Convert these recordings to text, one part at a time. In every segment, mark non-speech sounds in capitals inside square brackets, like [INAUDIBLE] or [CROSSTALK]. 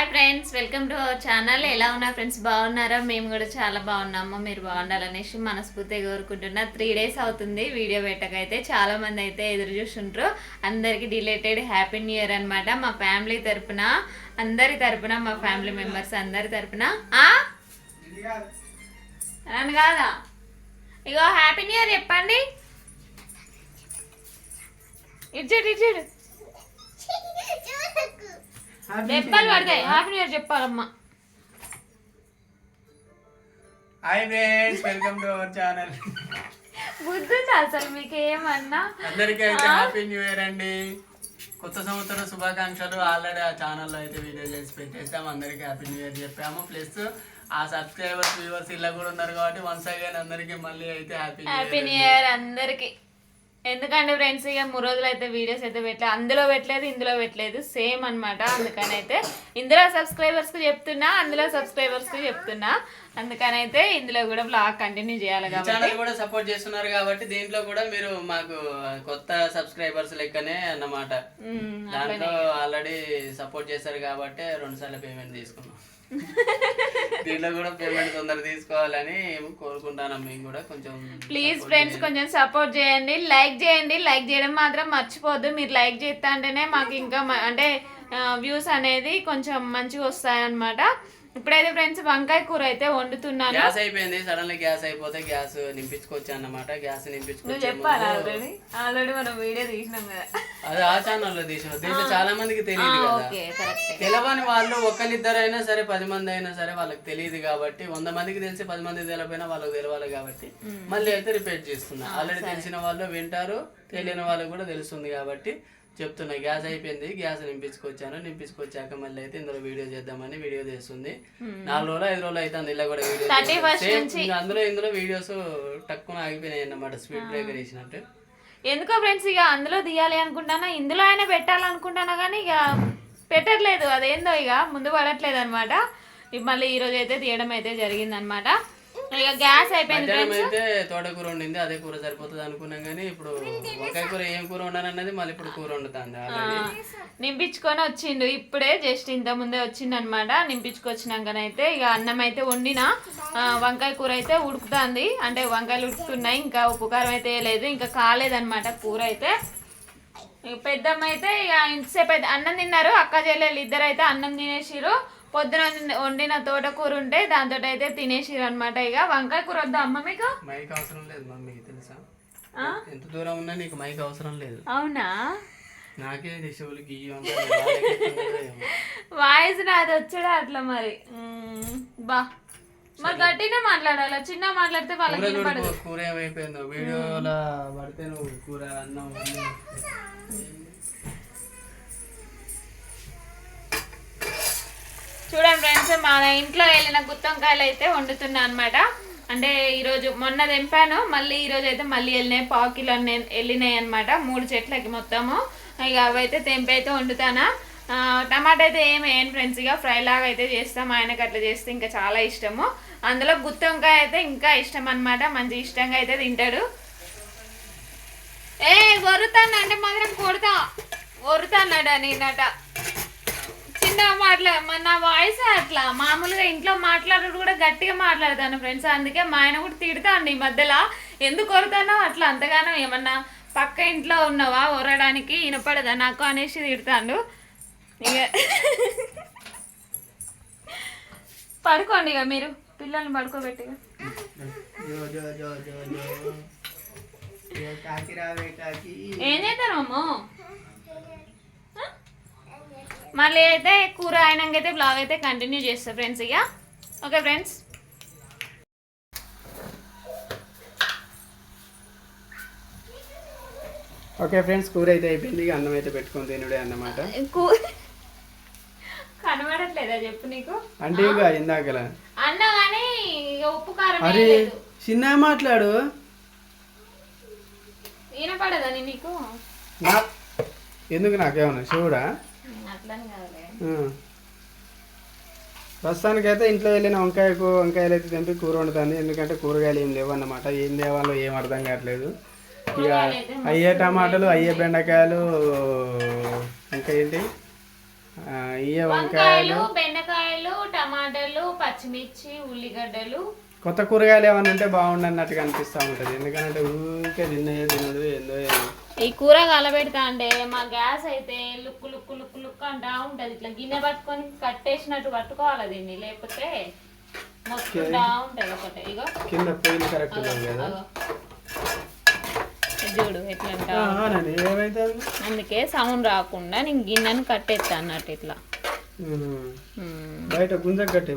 Hi friends welcome to our channel. ఎలా ఉన్నా friends బాగున్నారా? మేము కూడా చాలా బాగున్నాము. మీరు బాగుండాలనేసి మనస్ఫూర్తిగా కోరుకుంటున్నా. త్రీ డేస్ అవుతుంది వీడియో పెట్టకైతే. చాలా మంది అయితే ఎదురు చూస్తుంటారు అందరికి డిలేటెడ్ హ్యాపీ న్యూ ఇయర్ అనమాట మా ఫ్యామిలీ తరపున అందరి తరపున మా ఫ్యామిలీ మెంబర్స్ అందరి తరపున. నన్ను కాదా? ఇగో హ్యాపీ న్యూ ఇయర్ చెప్పండి. ఇచ్చాడు ఇచ్చాడు దెబ్బలు పడతాయి హ్యాపీ న్యూ ఇయర్ చెప్పాలమ్మా hi friends welcome to our channel బుద్ధుంది అసలు మీకు ఏమన్నా? అందరికీ అయితే హ్యాపీ న్యూ ఇయర్ అండి. కొత్త సంవత్సరం శుభాకాంక్షలు ఆల్రెడీ ఆ ఛానల్లో అయితే వీడియో చేసి పెట్టేసాము అందరికీ హ్యాపీ న్యూ ఇయర్ చెప్పాము. ప్లస్ ఆ సబ్స్క్రైబర్స్ వ్యూవర్స్ ఇలా కూడా ఉన్నారు కాబట్టి వన్స్ అగైన్ అందరికీ మళ్ళీ అయితే హ్యాపీ హ్యాపీ న్యూ ఇయర్ అందరికి. ఎందుకంటే ఫ్రెండ్స్ ఇక మూడు రోజులు అయితే వీడియోస్ అయితే పెట్టలేదు అందులో పెట్టలేదు ఇందులో పెట్టలేదు. సేమ్ అన్నమాట. అందుకని అయితే ఇందులో సబ్స్క్రైబర్స్కి చెప్తున్నా అందులో సబ్స్క్రైబర్స్కి చెప్తున్నా. అందుకని అయితే ఇందులో కూడా బ్లాగ్ కంటిన్యూ చేయాలి కాబట్టి. కూడా సపోర్ట్ చేస్తున్నారు కాబట్టి దీంట్లో కూడా మీరు మాకు కొత్త సబ్స్క్రైబర్స్ లెక్కనే అన్నమాట. దాంట్లో ఆల్రెడీ సపోర్ట్ చేశారు కాబట్టి రెండు సార్లు పేమెంట్ తీసుకున్నాం. [LAUGHS] దీంట్లో కూడా పేమెంట్ తొందర తీసుకోవాలని కోరుకుంటాను మేము కూడా కొంచెం ప్లీజ్ ఫ్రెండ్స్. కొంచెం సపోర్ట్ చేయండి. లైక్ చేయండి. లైక్ చేయడం మాత్రం మర్చిపోద్దు. మీరు లైక్ చేస్తా అంటేనే మాకు ఇంకా అంటే వ్యూస్ అనేది కొంచెం మంచిగా వస్తాయి అన్నమాట ఇప్పుడైతే ఫ్రెండ్స్ వంకాయ కూర అయితే వండుతున్నాను. గ్యాస్ అయిపోయింది. సడన్లీ గ్యాస్ అయిపోతే గ్యాస్ నింపించుకోవచ్చు అన్నమాట. గ్యాస్ నువ్వు నింపించుకొచ్చే చెప్పాలి ఆల్రెడీ. ఆల్రెడీ మనం వీడియో తీసినాం కదా. అది ఆ ఛానల్లో తీసిన. దీంట్లో చాలా మందికి తెలియదు కదా. తెలవని వాళ్ళు ఒకరిద్దరైనా సరే పది మంది అయినా సరే వాళ్ళకి తెలియదు కాబట్టి వంద మందికి తెలిసి పది మంది తెలియపోయినా వాళ్ళకి తెలవాలి కాబట్టి మళ్ళీ అయితే రిపీట్ చేస్తున్నా. ఆల్రెడీ తెలిసిన వాళ్ళు వింటారు తెలియని వాళ్ళకి కూడా తెలుస్తుంది కాబట్టి చెప్తున్నా గ్యాస్ అయిపోయింది గ్యాస్ నింపించుకొచ్చాను. నింపించుకొచ్చాక మళ్ళీ అయితే ఇందులో వీడియో చేద్దామని వీడియో చేస్తుంది. నాలుగు రోజులు ఐదు రోజులు అవుతుంది ఇలా కూడా వీడియో 31st సేమ్ నుంచి. ఇంకా అందులో ఇందులో వీడియోస్ తక్కువ ఆగిపోయినాయి అన్నమాట స్పీడ్ బ్రేకర్ వేసినట్టు. ఎందుకో ఫ్రెండ్స్ ఇక అందులో తీయాలి అనుకుంటానా? ఇందులో అయినా పెట్టాలనుకుంటానా కానీ ఇక పెట్టట్లేదు. అదేందో ఇక ముందు పడట్లేదు అనమాట మళ్ళీ ఈ రోజు అయితే తీయడం అయితే జరిగింది అనమాట ఇక గ్యాస్ అయిపోయింది మధ్యాహ్నం ఫ్రెండ్స్ అయితే తోటకూర వండింది అదే కూర సరిపోతుంది అనుకున్నాం కానీ ఇప్పుడు వంకాయ కూర ఏం కూర వండాలన్నది మళ్ళీ ఇప్పుడు కూర వండుతుంది నింపించుకొని వచ్చిండు ఇప్పుడే జస్ట్ ఇంత ముందే వచ్చిండు అనమాట నింపించుకొచ్చినాకనైతే ఇక అన్నం అయితే వండిన ఆ, వంకాయ కూర అయితే ఉడుకుతుంది అంటే వంకాయలు ఉడుకుతున్నాయి ఇంకా ఉప్పు కారం అయితే లేదు ఇంకా కాలేదన్నమాట కూర అయితే. ఇక పెద్దమ్మ అయితే ఇక ఇంతసేపు అయితే అన్నం తిన్నారు అక్క చెల్లెలు ఇద్దరు అయితే అన్నం తినేసిరు పొద్దున వండిన- తోటకూర ఉంటే దాంతో అయితే తినేసిరు అనమాట ఇక వంకాయ కూర వద్దా అమ్మ మీకు? మైక్ అవసరం లేదు మమ్మీకి తెలుసా? ఎంత దూరం ఉన్నా నీకు మైక్ అవసరం లేదు. అవునా? నాకే. వాయిస్ నాది వచ్చాడా అట్లా మరి. బా. మరి గట్టిగా మాట్లాడాలి? చిన్న మాట్లాడితే వాళ్ళకి కూర ఏమైపోయిందో. వీడియోలో పడితే నువ్వు కూర అన్నం. చూడండి ఫ్రెండ్స్ మా ఇంట్లో వెళ్ళిన గుత్తొంకాయలు అయితే వండుతున్నా అనమాట అంటే ఈరోజు మొన్న తెంపాను మళ్ళీ ఈరోజు అయితే మళ్ళీ వెళ్ళినాయి పావు కిలో వెళ్ళినాయి అనమాట మూడు చెట్లకి మొత్తము. ఇక అవైతే తెంపి అయితే వండుతానా. టమాటా అయితే ఏం వేయను ఫ్రెండ్స్ ఇక ఫ్రై లాగా అయితే చేస్తాం ఆయనకు అట్లా చేస్తే ఇంకా చాలా ఇష్టము. అందులో గుత్తొంకాయ అయితే ఇంకా ఇష్టం అనమాట మంచి ఇష్టంగా అయితే తింటాడు. ఏ వరుతాను అంటే మాత్రం కొడతా. వరుతాన్నాడా నేనట. మాట్లా మన నా వాయిస్ అట్లా మామూలుగా ఇంట్లో మాట్లాడుడు కూడా గట్టిగా మాట్లాడతాను ఫ్రెండ్స్. అందుకే మా ఆయన కూడా తిడతాండి ఈ మధ్యలో. ఎందుకు కొడతానో అట్లా అంతగానో ఏమన్నా పక్క ఇంట్లో ఉన్నావా? ఒరడానికి వినపడదా నాకు అనేసి తిడతాండు. ఇక పడుకోండి ఇక మీరు. పిల్లల్ని పడుకోబెట్టి ఏం చేస్తారు అమ్మో? మళ్ళీ అయితే కూర అయినాకైతే బ్లాగ్ అయితే కంటిన్యూ చేస్తా ఫ్రెండ్స్ ఇక ఓకే ఫ్రెండ్స్ ఓకే ఫ్రెండ్స్ కూర అయితే అయిపోయింది. ఇక అన్నం అయితే పెట్టుకొని తినుడే అన్నమాట. కనబడట్లేదా చెప్పు నీకు? అంటే ఇక ఇందాకల. అన్న కానీ ఉప్పు కారం అరే. చిన్న మాట్లాడు. వినపడదని నీకు? ఎందుకు నాకేమన్నా? ఆ. ప్రస్తుతానికైతే ఇంట్లో వెళ్ళిన వంకాయకు వంకాయలు అయితే తెంపి కూర వండుతుంది. ఎందుకంటే కూరగాయలు ఏం లేవు అన్నమాట ఏం తేవాలో ఏం అర్థం కావట్లేదు. ఇక అయ్యే టమాటాలు అయ్యే బెండకాయలు ఇంకా ఏంటి? ఇయ్య వంకాయలు వంకాయలు. బెండకాయలు టమాటాలు పచ్చిమిర్చి ఉల్లిగడ్డలు కొత్త కూరగాయలు ఏమైనా ఉంటే బాగుండన్నట్టుగా అనిపిస్తూ ఉంటుంది. ఎందుకంటే ఊరికే తిన్నయే తినదు ఏందో. ఈ కూర కలబెడతా అంటే మా గ్యాస్ అయితే లుక్కు లుక్కు లుక్కు లుక్కు అంటా ఉంటది. ఇట్లా గిన్నె పట్టుకొని కట్టేసినట్టు పట్టుకోవాలి దీన్ని? లేకపోతే ఉంటది ఒకటే. ఇగో. కింద కరెక్ట్ చూడు ఎట్లా అందుకే సౌండ్ రాకుండా నేను గిన్నెను కట్టేస్తా అన్నట్టు ఇట్లా. బయట గుంజ కట్టే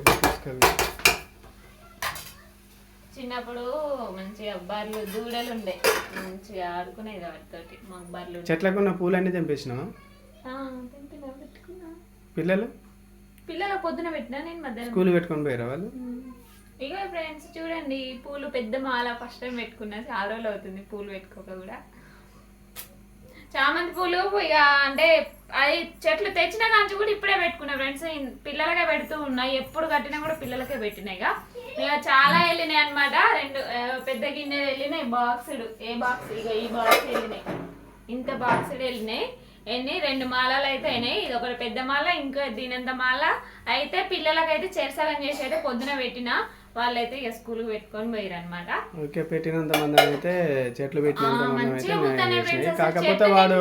చిన్నప్పుడు మంచిగా బర్రెలు దూడలు ఉండే. మంచిగా ఆడుకునేది వాటితోటి మాకు బర్రెలు ఉండే. చెట్లకున్న పూలన్నీ తెంపేసినావా. పిల్లలు? పిల్లల పొద్దున పెట్టినా నేను మధ్యాహ్నం స్కూల్ పెట్టుకొని పోయారా వాళ్ళు? ఇక ఫ్రెండ్స్ చూడండి పూలు పెద్ద మాల ఫస్ట్ టైం పెట్టుకున్నా. చాలా రోజులు అవుతుంది పూలు పెట్టుకోక కూడా. చామంతి పూలు ఇక అంటే అవి చెట్లు తెచ్చిన కాంచి కూడా ఇప్పుడే పెట్టుకున్నా ఫ్రెండ్స్. పిల్లలకే పెడుతూ ఉన్నాయి ఎప్పుడు కట్టినా కూడా పిల్లలకే పెట్టినాయి ఇక. ఇక చాలా వెళ్ళినాయి అన్నమాట. రెండు పెద్ద గిన్నెలు వెళ్ళినాయి బాక్సుడు ఏ బాక్స్? ఇక ఈ బాక్స్ వెళ్ళినాయి. ఇంత బాక్సుడు వెళ్ళినాయి. ఎన్ని? రెండు మాలలు అయితే అయినాయి. ఇది ఒకటి పెద్ద మాల ఇంకా దీనంత మాల. అయితే పిల్లలకైతే చెరసగం చేసి అయితే పొద్దున పెట్టిన. వాళ్ళైతే ఇక స్కూల్కి పెట్టుకొని పోయారు అనమాట ఓకే పెట్టినంత మంది అయితే చెట్లు పెట్టినంత మంది అయితే కాకపోతే వాడు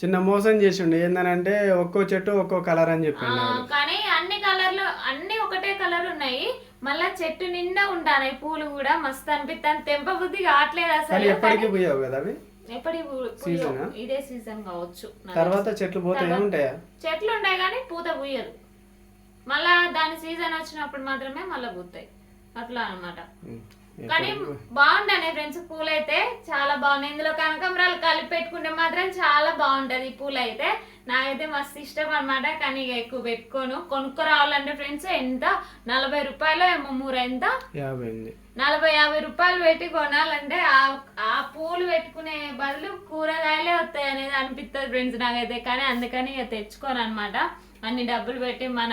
చిన్న మోసం చేసిండు. ఏందనంటే ఒక్కో చెట్టు ఒక్కో కలర్ అని చెప్పిండు. కానీ అన్ని కలర్లు అన్ని ఒకటే కలర్ ఉన్నాయి. మళ్ళా చెట్టు నిండా ఉంటాయి పూలు కూడా మస్తు అనిపిస్తాను తెంప బుద్ధి కావట్లేదు అసలు. ఎప్పటికీ పోయావు కదా అవి? ఎప్పటి సీజనా? ఇదే సీజన్ కావచ్చు తర్వాత చెట్లు పోతే ఏముంటాయా? చెట్లు ఉంటాయి కానీ పూత పూయదు. మళ్ళా దాని సీజన్ వచ్చినప్పుడు మాత్రమే మళ్ళీ పూతాయి. అట్లా అన్నమాట. ఉమ్. కానీ బాగుంటాయి ఫ్రెండ్స్ పూలు అయితే చాలా బాగున్నాయి. ఇందులో కనకాంబరాలు కలిపి పెట్టుకుంటే మాత్రం చాలా బాగుంటది ఈ పూలు అయితే నాకైతే మస్తు ఇష్టం అనమాట కానీ ఇక ఎక్కువ పెట్టుకోను. కొనుక్కు రావాలంటే ఫ్రెండ్స్ ఎంత? నలభై రూపాయలు ఏమో మూర ఎంత? నలభై యాభై రూపాయలు పెట్టి కొనాలంటే ఆ ఆ పూలు పెట్టుకునే బదులు కూరగాయలే వస్తాయి అనేది అనిపిస్తుంది ఫ్రెండ్స్ నాకైతే. కానీ అందుకని ఇక తెచ్చుకోను అనమాట అన్ని డబ్బులు పెట్టి మన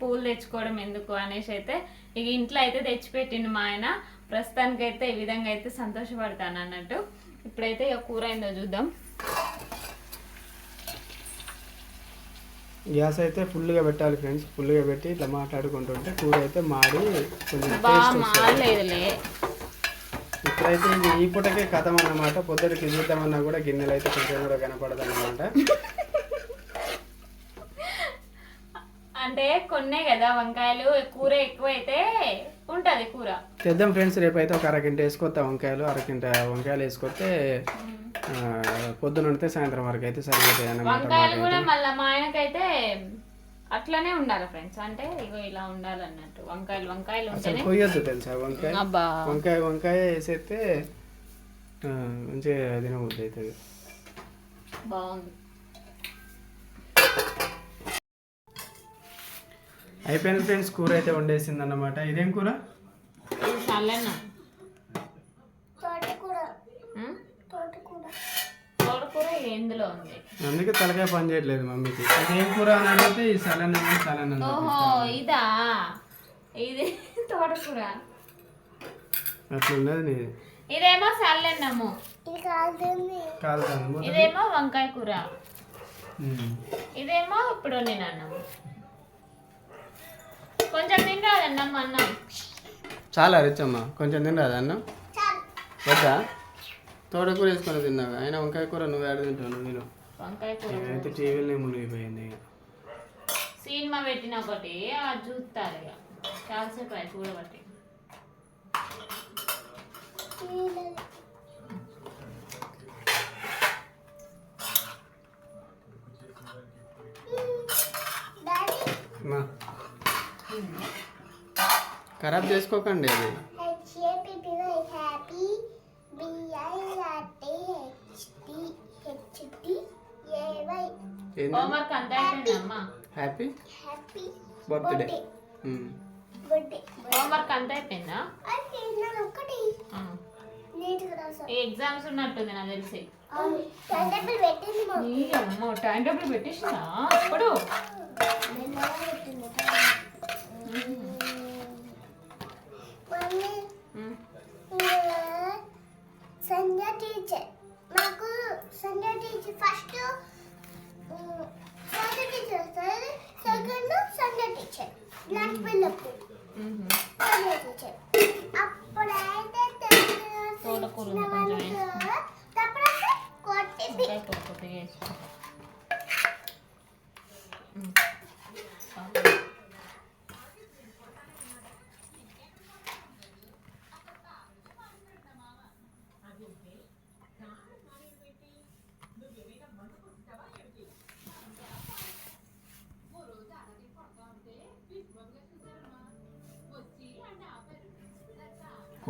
పూలు తెచ్చుకోవడం ఎందుకు అనేసి అయితే ఇక ఇంట్లో అయితే తెచ్చిపెట్టిండు మా ఆయన. ప్రస్తుతానికైతే ఈ విధంగా అయితే సంతోషపడతాను అన్నట్టు. ఇప్పుడైతే ఇక కూర అయిందో చూద్దాం. గ్యాస్ అయితే ఫుల్గా పెట్టాలి ఫ్రెండ్స్. ఫుల్గా పెట్టి ఇట్లా మాట్లాడుకుంటుంటే కూర అయితే మాడి కొంచెం ఇప్పుడైతే ఇది ఈ పూటకే కథం అన్నమాట పొద్దుటికి చూద్దామన్నా కూడా గిన్నెలు అయితే కొంచెం కూడా కనపడదు అన్నమాట [LAUGHS] అంటే కొన్నే కదా వంకాయలు కూర ఎక్కువ అయితే ఉంటది కూర. తెద్దాం ఫ్రెండ్స్ రేపు అయితే ఒక అరకింట వేసుకొస్తా వంకాయలు అరకింట వంకాయలు వేసుకొస్తే పొద్దున ఉంటే సాయంత్రం వరకు అయితే సరిపోతాయి అన్నమాట వంకాయలు కూడా మళ్ళీ మా ఆయనకైతే అట్లనే ఉండాలి ఫ్రెండ్స్ అంటే ఇగో ఇలా ఉండాలి అన్నట్టు వంకాయలు వంకాయలు అసలు ఉంటేనే కొయ్యొద్దు తెలుసా వంకాయ? అబ్బా. వంకాయ వంకాయ వేసేస్తే ఆ, మంచిగా తినబుద్ధి అవుతుంది. బాగుంది. అయిపోయింది ఫ్రెండ్స్ కూర అయితే వండేసింది అన్నమాట ఇదేం కూర అందుకే తలకాయ పని చేయట్లేదు మమ్మీకి. ఇదేం కూర అని అడిగితే ఈ సలన్నం సలన్నం ఓహో ఇదా? ఇది తోటకూర. అట్లా ఉన్నది నీది. ఇదేమో చల్లన్నము కాలుతాను ఇదేమో వంకాయ కూర. ఇదేమో ఇప్పుడు నేను అన్నము కొంచెం తినరాదన్నం అన్నం. చాలా రిచ్ అమ్మా కొంచెం తినరాదా అన్న? వద్దా? తోటకూర వేసుకొని తిన్నావు? అయినా వంకాయ కూర నువ్వు ఆడ తింటావు తిను. వంకాయ కూర. నేనైతే మునిగిపోయింది. ఇక. సినిమా పెట్టిన ఒకటి అది చూస్తారు ఇక. చాలాసేపు అయి చూడబట్టి ఖరాబ్ చేసుకోకండి అది. హ్యాపీ? బర్త్డే. హోంవర్క్ అంతా అయిపోయిందా? ఎగ్జామ్స్ ఉన్నట్టుంది నాకు తెలిసి. టైం టేబుల్ పెట్టేసిందా? ఇప్పుడు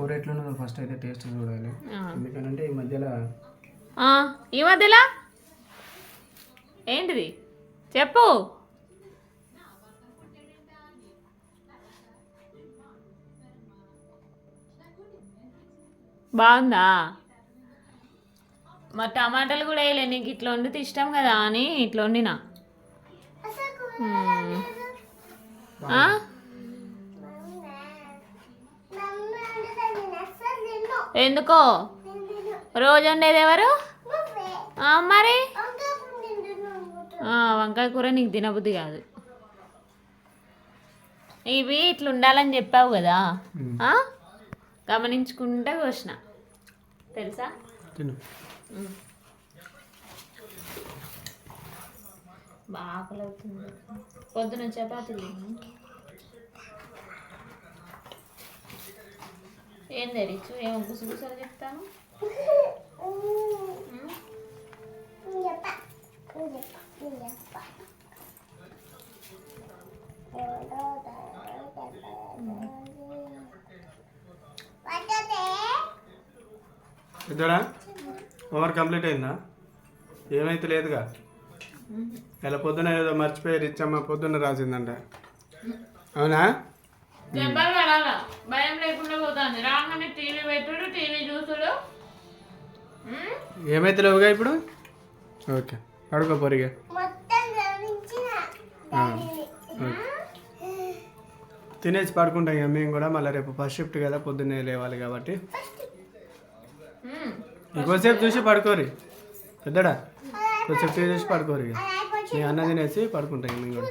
కూర ఎట్లున్నదో ఫస్ట్ అయితే టేస్ట్ చూడాలి. ఎందుకంటే ఈ మధ్యలో ఆ, ఈ మధ్యలో? ఏంటిది? చెప్పు. బాగుందా? మా టమాటాలు కూడా వేయలే. నీకు ఇట్లా వండితే ఇష్టం కదా అని ఇట్లా వండినా. ఎందుకో? రోజు వండేది ఎవరు మరి? వంకాయ కూర నీకు తినబుద్ధి కాదు. ఇవి ఇట్లా ఉండాలని చెప్పావు కదా? గమనించుకుంటే కోసిన. తెలుసా. బాగా పొద్దున చపాతీలు ఏం తెలీచు ఏమో గుసగుసలు చెప్తాను ఓవర్ కంప్లీట్ అయిందా? ఏమైతే లేదుగా? ఇలా పొద్దున ఏదో మర్చిపోయి రిచ్చమ్మ పొద్దున్న రాసిందంట. అవునా? దెబ్బలు పడాల. భయం లేకుండా పోతుంది. రాగానే టీవీ పెట్టుడు టీవీ చూసుడు? ఏమైతే లేవుగా ఇప్పుడు? ఓకే. పడుకో పొరిగా. తినేసి పడుకుంటాం ఇక మేము కూడా మళ్ళీ రేపు ఫస్ట్ షిఫ్ట్ కదా పొద్దున్నే లేవాలి కాబట్టి. ఇంకోసేపు చూసి పడుకోరి. పెద్దడా? కొంచెం టీ చూసి పడుకోరు ఇక. మీ అన్న తినేసి పడుకుంటాం ఇక మేము కూడా.